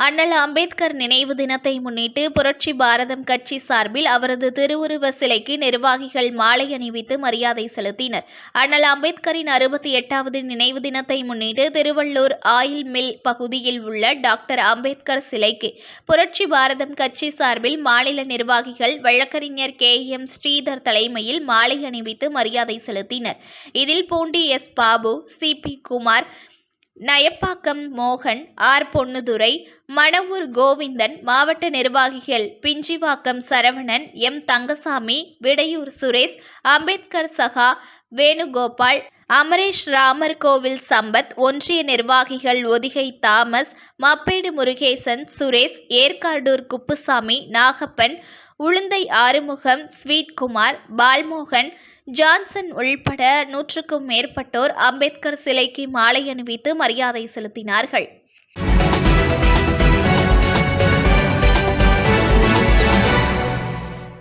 அண்ணல் அம்பேத்கர் நினைவு தினத்தை முன்னிட்டு புரட்சி பாரதம் கட்சி சார்பில் அவரது திருவுருவ சிலைக்கு நிர்வாகிகள் மாலை அணிவித்து மரியாதை செலுத்தினர். அண்ணல் அம்பேத்கரின் அறுபத்தி எட்டாவது நினைவு தினத்தை முன்னிட்டு திருவள்ளூர் ஆயில் மில் பகுதியில் உள்ள டாக்டர் அம்பேத்கர் சிலைக்கு புரட்சி பாரதம் கட்சி சார்பில் மாநில நிர்வாகிகள் வழக்கறிஞர் கே. எம். ஸ்ரீதர் தலைமையில் மாலை அணிவித்து மரியாதை செலுத்தினர். இதில் Poondi S. Babu C. P. Kumar Nayappakkam மோகன் ஆர். பொன்னுதுரை மணவூர் கோவிந்தன் மாவட்ட நிர்வாகிகள் பிஞ்சிவாக்கம் சரவணன் எம். தங்கசாமி விடையூர் சுரேஷ் அம்பேத்கர் சகா வேணுகோபால் அமரேஷ் ராமர் கோவில் சம்பத் ஒன்றிய நிர்வாகிகள் ஒதிகை தாமஸ் மப்பேடு முருகேசன் சுரேஷ் ஏற்காடூர் குப்புசாமி நாகப்பன் உளுந்தை ஆறுமுகம் ஸ்வீட்குமார் பால்மோகன் ஜான்சன் உள்பட நூற்றுக்கும் மேற்பட்டோர் அம்பேத்கர் சிலைக்கு மாலை அணிவித்து மரியாதை செலுத்தினார்கள்.